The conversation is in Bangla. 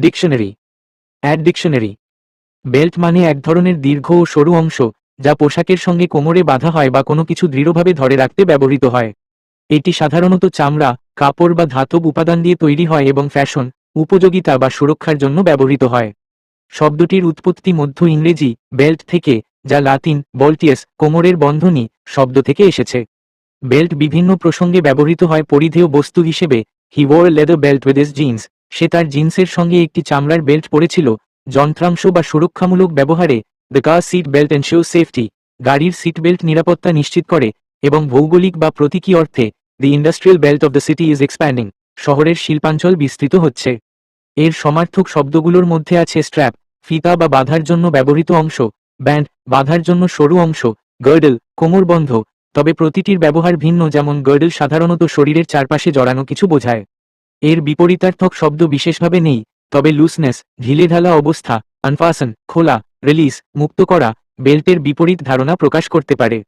ডিকশনারি। Add dictionary. বেল্ট মানে এক ধরনের দীর্ঘ ও সরু অংশ, যা পোশাকের সঙ্গে কোমরে বাঁধা হয় বা কোনো কিছু দৃঢ়ভাবে ধরে রাখতে ব্যবহৃত হয়। এটি সাধারণত চামড়া, কাপড় বা ধাতব উপাদান দিয়ে তৈরি হয় এবং ফ্যাশন, উপযোগিতা বা সুরক্ষার জন্য ব্যবহৃত হয়। শব্দটির উৎপত্তি মধ্য ইংরেজি বেল্ট থেকে, যা লাতিন বল্টিয়াস, কোমরের বন্ধনী, শব্দ থেকে এসেছে। বেল্ট বিভিন্ন প্রসঙ্গে ব্যবহৃত হয় পরিধেয় বস্তু হিসেবে। He wear leather belt with his jeans. সে তার জিন্সের সঙ্গে একটি চামড়ার বেল্ট পরেছিল, যন্ত্রাংশ বা সুরক্ষামূলক ব্যবহারে the car seat belt ensure safety গাড়ির সিট বেল্ট নিরাপত্তা নিশ্চিত করে, এবং ভৌগোলিক বা প্রতীকী অর্থে the industrial belt of the city is expanding শহরের শিল্পাঞ্চল বিস্তৃত হচ্ছে। এর সমার্থক শব্দগুলোর মধ্যে আছে স্ট্র্যাপ ফিতা বা বাঁধার জন্য ব্যবহৃত অংশ ব্যান্ড বাঁধার জন্য সরু অংশ গার্ডেল কোমরবন্ধ তবে প্রতিটির ব্যবহার ভিন্ন, যেমন গার্ডেল সাধারণত শরীরের চারপাশে জড়ানো কিছু বোঝায়। এর বিপরীতার্থক শব্দ বিশেষভাবে নেই, তবে লুসনেস ঢিলেঢালা অবস্থা আনফাসন খোলা রিলিজ মুক্ত করা বেল্টের বিপরীত ধারণা প্রকাশ করতে পারে।